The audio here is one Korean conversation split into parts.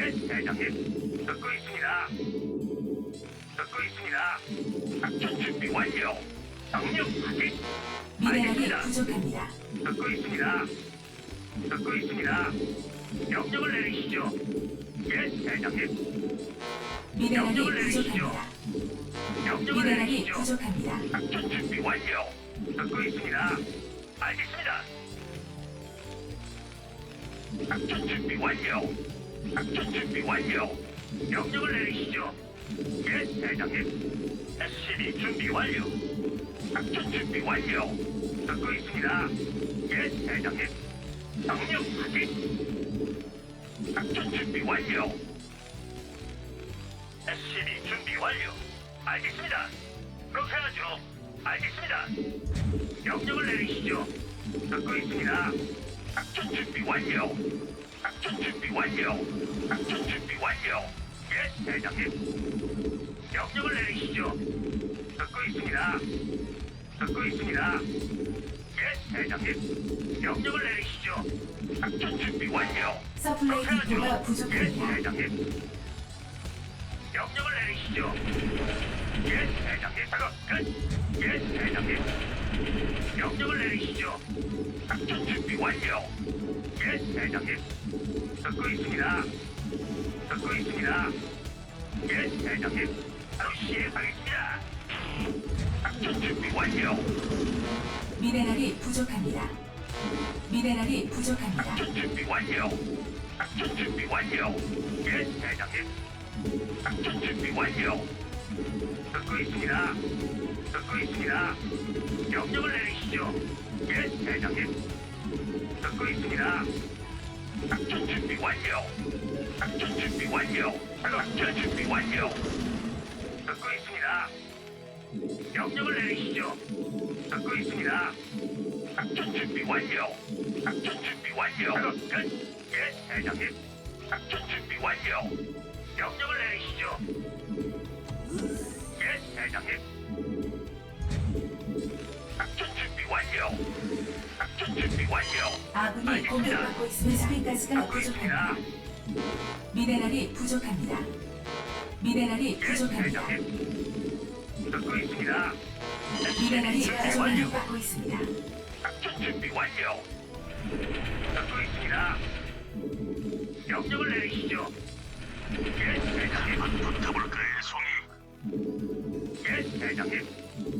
예, 대장님. 듣고 있습니다. 듣고 있습니다. 작전 준비 완료. 명령 확인. 미네랄이 알겠습니다. 부족합니다. 듣고 있습니다. 듣고 있습니다. 명령을 내리시죠. 예, 대장님. 미네랄이 명령을 내리시죠. 부족합니다. 명령을 미네랄이 내리시죠. 부족합니다. 작전 준비 완료. 듣고 있습니다. 알겠습니다. 작전 준비 완료. 작전 준비 완료. 명령을 내리시죠. 예, 대장님. SCB 준비 완료. 작전 준비 완료. 듣고 있습니다. 예, 대장님. 명령 확인. 작전 준비 완료. SCB 준비 완료. 알겠습니다. 그렇게 하죠. 알겠습니다. 명령을 내리시죠. 듣고 있습니다. 작전 준비 완료. 작전 준비 완료. 작전 준비 완료. 예, 대장님. 명령을 내리시죠. 듣고 있습니다. 듣고 있습니다. 예, 대장님. 명령을 내리시죠. 작전 준비 완료. 서플라이 디포가 하죠. 예, 부족합니다. 대장님. 명령을 내리시죠. 예, 대장님. 작업 끝. 예, 대장님. 명령을 내리시죠. 작전 준비 완료. 예, 대장님. 듣고 있습니다. 듣고 있습니다. 예, 대장님. 바로 시행하겠습니다. 작전 준비 완료. 미네랄이 부족합니다. 미네랄이 부족합니다. 작전 준비 완료. 작전 준비 완료. 예, 대장님. 작전 준비 완료. 듣고 있습니다. 듣고 있습니다. 명령을 내리시죠. 예, 대장님. 듣고 있습니다. 작전 준비 완료. 작전 준비 완료. 작전 준비 완료. 듣고 있습니다. 명령을 내리시죠. 듣고 있습니다. 작전 준비 완료. 작전 준비 완료. 끝. 예, 대장님. 작전 준비 완료. 명령을 내리시죠. 예, 대장님. 작전 준비 완료. 완료. 아군이 알겠습니다. 공격받고 있습니다. 스피가스가 듣고 있습니다. 부족합니다. 미네랄이 부족합니다. 미네랄이 예, 부족합니다. 대장님. 듣고 있습니다. 미네랄이 준비 완료. 부족받고 있습니다. 작전 준비 완료. 듣고 있습니다. 명령을 내리시죠. 예, 대장님. 붙어볼까요, 송이? 예, 대장님.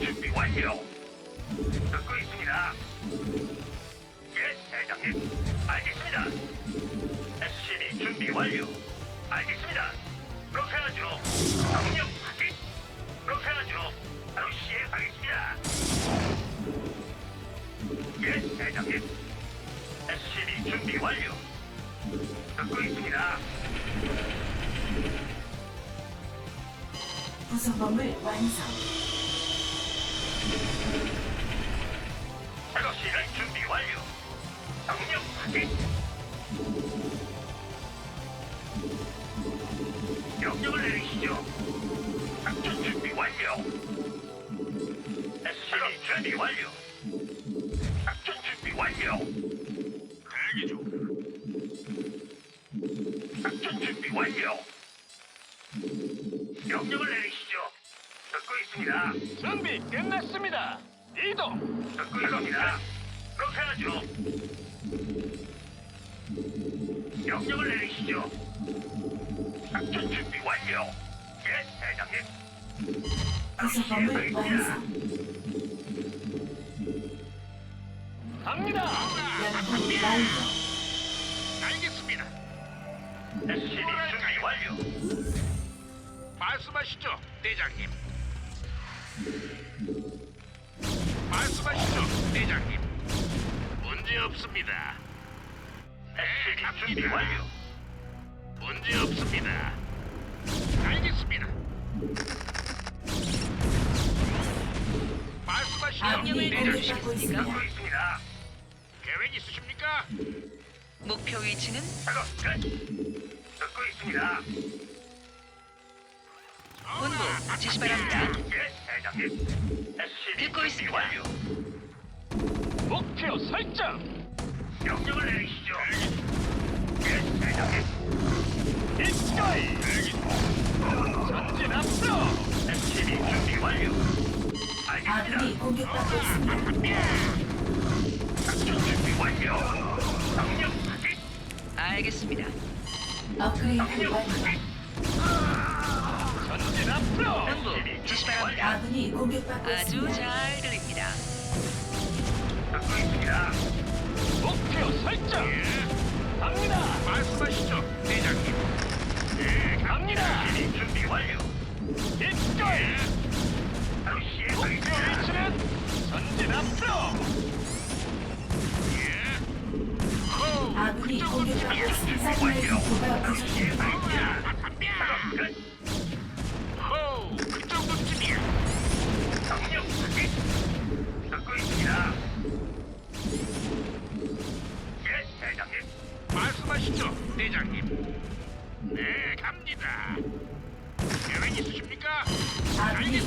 준비 완료. 듣고 있습니다. 예, 대장님. 알겠습니다. SCV 준비 완료. 알겠습니다. 내리시죠. 작전 준비 완료. SCV 준비 완료. 작전 준비 완료. 대기 중. 작전 준비 완료. 명령을 내리시죠. 듣고 있습니다. 준비 끝났습니다. 이동. 듣고 있습니다. 그렇게 하죠. 명령을 내리시죠. 작전 준비 완료. 부속범을 완성. 갑니다. 알겠습니다. SCV 준비 완료. 말씀하시죠, 대장님. 말씀하시죠, 대장님. 문제 없습니다. SCV 준비 완료. 문제 없습니다. 공격받고 있습니다. 듣고 있습니다. 계획 있으십니까? 목표 위치는 작업 끝. 듣고 있습니다. 본부 지시 바랍니다. 예, 대장님. SCB 듣고 있습니다. 완료. 목표 설정. 명령을 내리시죠. 예, 대장님. 입가이. 전진 앞으로. SCB 준비 완료. 아군이 알겠습니다. 공격받고 있습니다. 알겠습니다. 업그레이드 완료. 확인. 전진 앞으로. 본부 지시 바랍니다. 아군이 공격받고 아주 있습니다. 잘 들립니다. 듣고 있습니다. 목표 설정. 갑니다. 말씀하시죠, 대장님. 네, 갑니다. SCB 준비 완료. 입가이. 바로 목표. 위치는 전진 앞으로. 호, 아군이. 공격받고 있습니다. 사진의 공포가 부족합니다.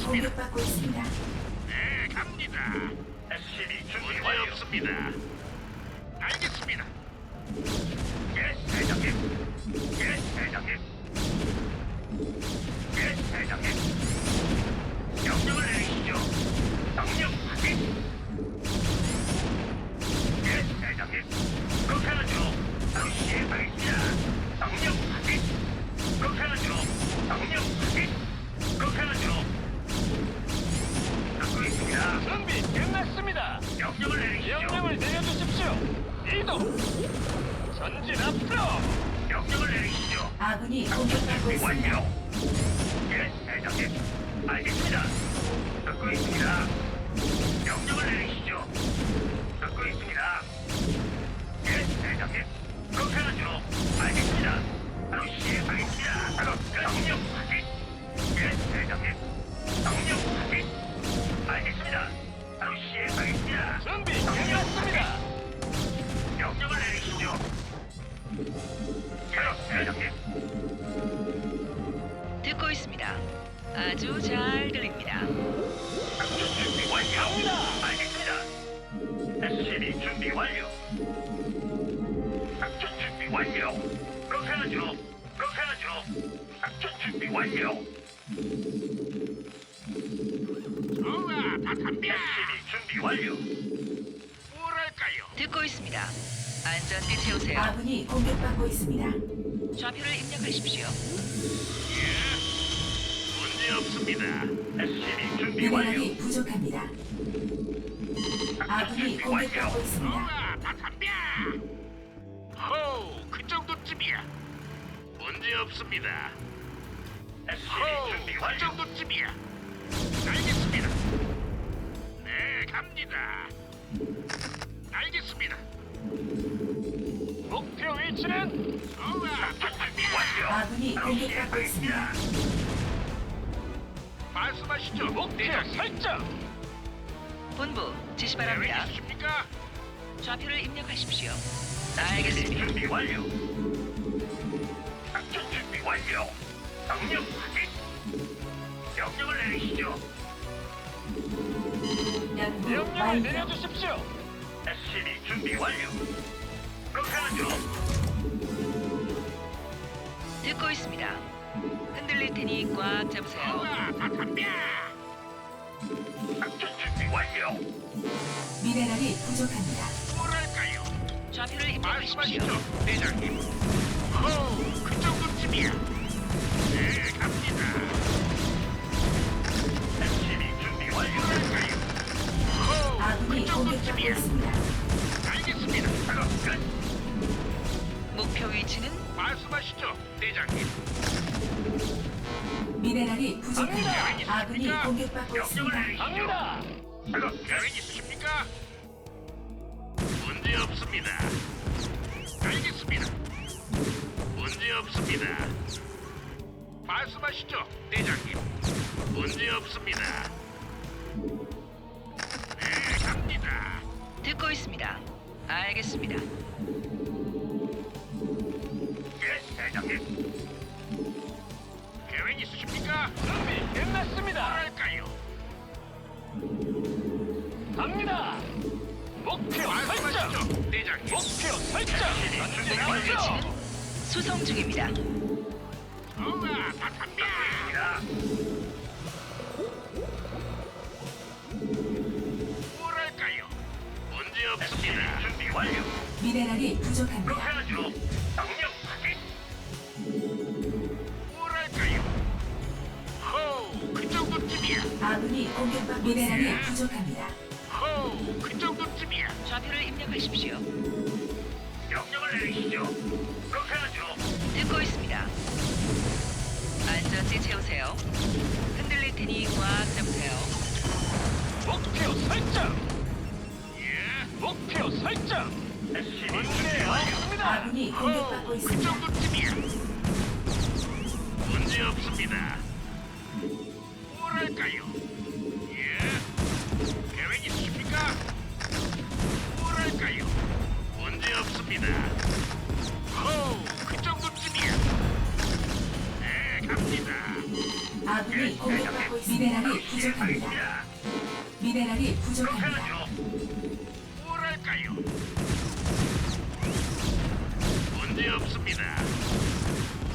공격받고 있습니다. 네, 갑니다. SCB 준비 문제 완료. 없습니다. 알겠습니다. 준비 완료. 뭐랄까요? 듣고 있습니다. 안전띠 채우세요. 아군이 공격받고 있습니다. 좌표를 입력하십시오. 문제 없습니다. SCB 준비 완료. 미네랄이 부족합니다. 아군이 준비 완료. 공격받고 있습니다. 다 덤벼. 호, 그 정도쯤이야. 문제 없습니다. SCB 호, 준비 그 완료. 정도쯤이야. 알겠습니다. 네, 갑니다. 알겠습니다. 목표 위치는. 완료. 아군이 공격받고 있습니다. 말씀하시죠, 목표 대장님. 설정. 본부 지시 계획 바랍니다. 있으십니까? 좌표를 입력하십시오. 알겠습니다. 준비 완료. 작전 준비 완료. 명령 확인. 명령을 내리시죠. 연구 명령을 완료. 내려주십시오. SCB 준비 완료. 그렇게 하죠. 듣고 있습니다. 흔들릴 테니 꽉 잡으세요. 작전 준비 완료. 미네랄이 부족합니다. 뭐랄까요? 좌표를 입력하십시오. 말씀하시죠, 대장님. 호, 그 정도쯤이야. 네, 갑니다. SCB 준비 완료. 뭐랄까요? 호, 아군이 그 공격받고. 있습니다. 알겠습니다. 작업 끝. 목표 위치는 말씀하시죠, 대장님. 미네랄이 부족합니다. 갑니다. 아군이 공격받고 명령을 있습니다. 내리시죠. 갑니다. 작업 끝. 계획 있으십니까? 문제 없습니다. 알겠습니다. 없습니다. 말씀하시죠, 대장님. 문제 없습니다. 듣고 있습니다. 알겠습니다. 예, 대장님. 계획 있으십니까? 준비 끝났습니다. 뭐랄까요? 갑니다. 목표 설정. 말씀하시죠, 대장님. 목표 설정. 전진 앞으로. 지금 수송 중입니다. 우와, 다 갑니다. 야, 없습니다. 준비 완료. 미네랄이 그렇게 부족합니다. 확인. 뭐랄까요? 호우, 그 정도쯤이야. 아군이 공격받고 미네랄이 부족합니다. 호우, 그 정도쯤이야. 좌표를 입력하십시오. 명령을 내리시죠. 그렇게 하죠. 듣고 있습니다. 안전지 채우세요. 흔들릴 테니 꽉 잡으세요. 목표 설정. 예, 목표 설정. 문제. 없습니다. 아군이 공격받고 호우, 그 있습니다. 정도쯤이야. 문제 없습니다. 뭐랄까요? 예, 계획 있으십니까? 뭐랄까요? 문제 없습니다. 호우, 그 정도쯤이야. 네, 갑니다. 아군이 공격받고 있습니다. 미네랄이 부족합니다. 미네랄이 부족합니다. 하죠. 뭐랄까요? 문제 없습니다.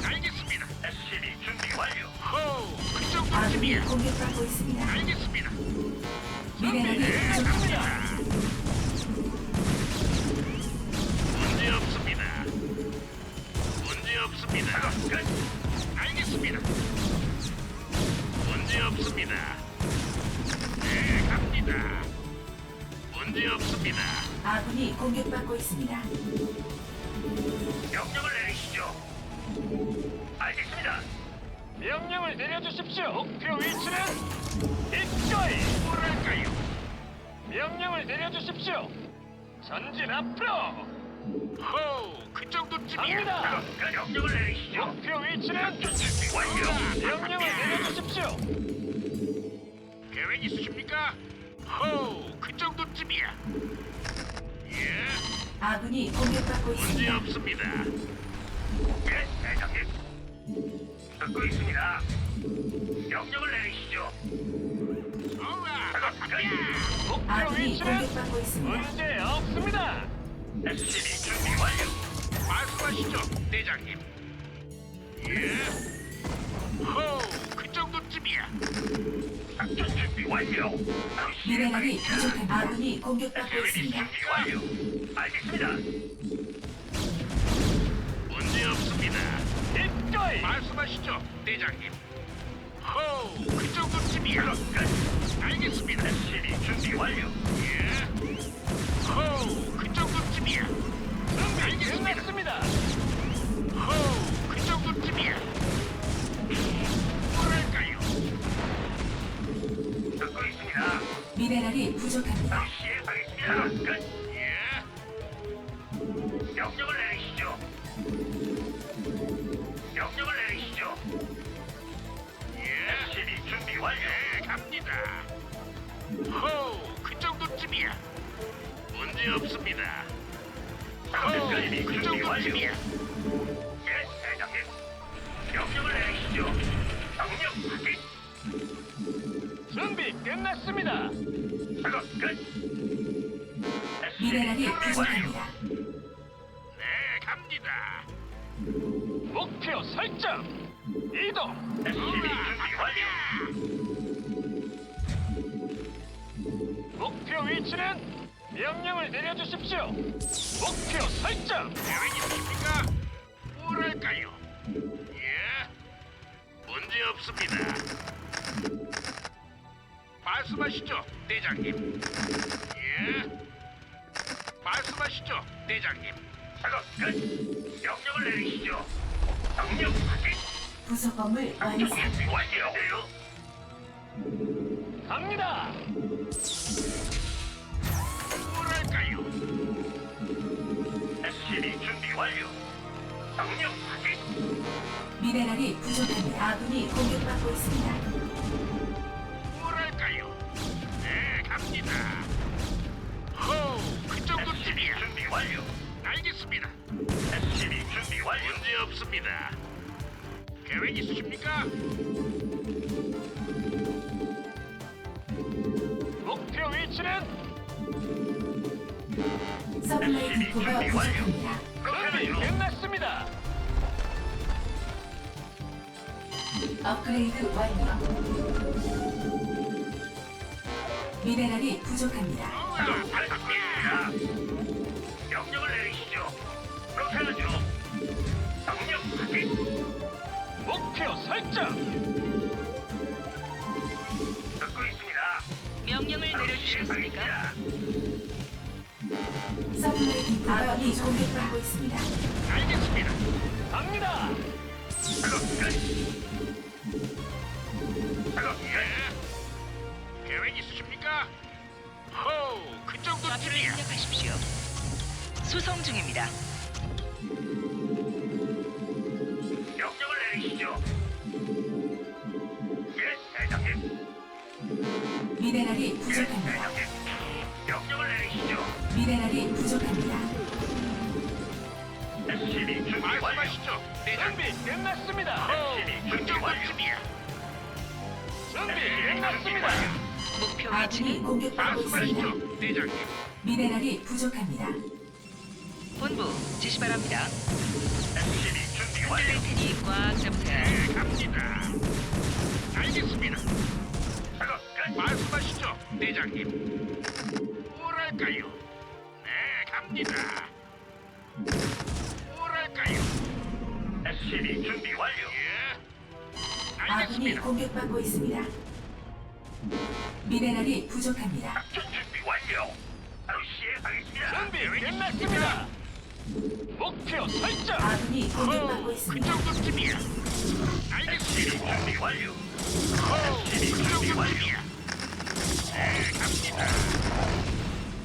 알겠습니다. SCV 준비 완료. 호우, 그 아군이 정도쯤이야. 공격받고 있습니다. 알겠습니다. 미네랄이 네, 부족합니다. 갑니다. 문제 없습니다. 문제 없습니다. 끝. 알겠습니다. 문제 없습니다. 네, 갑니다. 문제 없습니다. 아군이 공격받고 있습니다. 명령을 내리시죠. 알겠습니다. 명령을 내려주십시오. 목표 위치는 이거이. 뭐랄까요? 명령을 내려주십시오. 전진 앞으로. 호우, 그 정도쯤이야. 갑니다. 끝. 명령을 내리시죠. 목표 위치는 준비 완료. 명령을 내려주십시오. 계획 있으십니까? 호우, 그 정도쯤이야. 예, 아군이 공격받고 문제 있습니다. 없습니다. 예, 대장님. 듣고 있습니다. 명령을 내리시죠. 목표 아군이 위치는 공격받고 있습니다. 문제 없습니다. SCV 준비 완료. 말씀하시죠, 대장님. 예, 호우, 그 정도쯤이야. 작전 준비 완료. 미네랄이 부족합니다. 아군이 공격받고 있습니다. 준비 완료. 알겠습니다. 문제 없습니다. 이거이. 말씀하시죠, 대장님. 호우, 그 정도쯤이야. 끝. 알겠습니다. SCV 준비 완료. 예, 호우, 그 정도쯤이야. 알겠습니다. 끝났습니다. 미네랄이 부족합니다. 시행하겠습니다. 끝. 예, 명령을 내리시죠. 명령을 내리시죠. 예. SCV 준비 완료. 네, 갑니다. 호우, 그 정도쯤이야. 문제 없습니다. 호우, SCV 그 준비 완료. 정도쯤이야. 예, 대장님. 명령을 내리시죠. 명령 확인. 준비 끝났습니다. 작업 끝. 미네랄이. 부족합니다. 네, 갑니다. 목표 설정. 이동. 준비 완료. 목표 위치는 명령을 내려주십시오. 목표 설정. 계획 있으십니까? 뭐랄까요? 예, 문제 없습니다. 말씀하시죠, 대장님. 예, 말씀하시죠, 대장님. 작업 끝. 명령을 내리시죠. 명령 확인. 부속 건물 작전 완성. 준비 완료. 갑니다. 뭐랄까요? SCV 준비 완료. 명령 확인. 미네랄이 부족합니다. 아군이 공격받고 있습니다. 알겠습니다. SCB 준비 완료. 문제 없습니다. 계획 있으십니까? 목표 위치는 서플라이 디포가 부족합니다. 준비 끝났습니다. 업그레이드 완료. 미네랄이 부족합니다. 알겠습니다. 명령을 내리시죠. 하죠. 명령 확인. 목표 설정. 듣고 있습니다. 명령을 내려주시겠습니까? 서플라이 디포가 아군이 공격받고 있습니다. 알겠습니다. 갑니다. 작업 끝. 작업 끝. 예. 계획 있으십니까? 호, 그 좌표를 정도쯤이야. 입력하십시오. 수송 중입니다. 미네랄이 예, 부족합니다. 명령을 내리시죠. 미네랄이 부족합니다. SCB 준비 완료. 말씀하시죠. 대장님. 준비 끝났습니다. 호, SCB 그 준비 완료. 정도쯤이야. 준비 끝났습니다. 목표 아군이 위치는 공격받고 있습니다. 말씀하시죠. 대장님. 미네랄이 부족합니다. 본부 지시 바랍니다. SCB 준비 완료. 테니 꽉 잡으세요. 네, 갑니다. 알겠습니다. 말씀하시죠, 대장님. 뭐랄까요? 네, 갑니다. 뭐랄까요? SCB 준비 완료. 예. 아군이 알겠습니다. 공격받고 있습니다. 미네랄이 부족합니다. 작전 준비 완료. 바로 시행하겠습니다. 준비 끝났습니다. 목표 설정. 아군이 공격받고 호, 그 있습니다. 정도쯤이야. SCB 알겠습니다. 준비 완료. 호, 그 정도쯤이야. 네, 갑니다.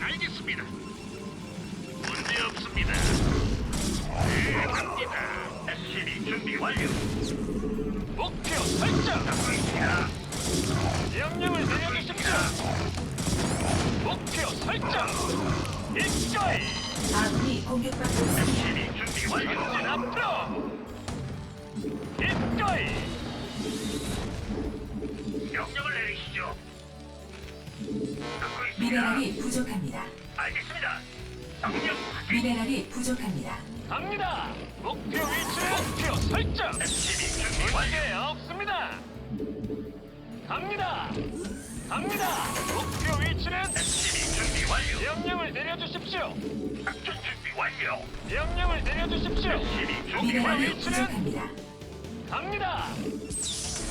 알겠습니다. 문제 없습니다. 네, 갑니다. SCB 준비 완료. 목표 설정. 있습니다. 명령을 내려주십시오. 목표 설정. 입가이 아군이 공격받고 있습니다. SCB 준비 완료. 전진 앞으로. 입가이 명령을 내리시죠. 듣고 있습니다. 미네랄이 부족합니다. 알겠습니다. 확인. 미네랄이 부족합니다. 갑니다. 목표 위치는 목표 설정. SCB 준비 완료. 문제 없습니다. 갑니다. 갑니다. 목표 위치는 SCB 준비 완료. 명령을 내려주십시오. 작전 준비 완료. 명령을 내려주십시오. SCB 준비 완료. 미네랄이 부족합니다. 갑니다.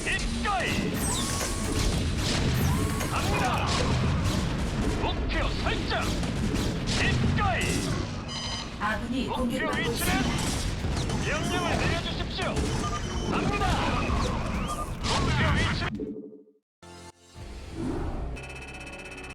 입가이 갑니다. 목표 설정. 입가이 아군이 목표 공격받고 위치는 있습니다. 명령을 내려주십시오. 갑니다. 목표 위치는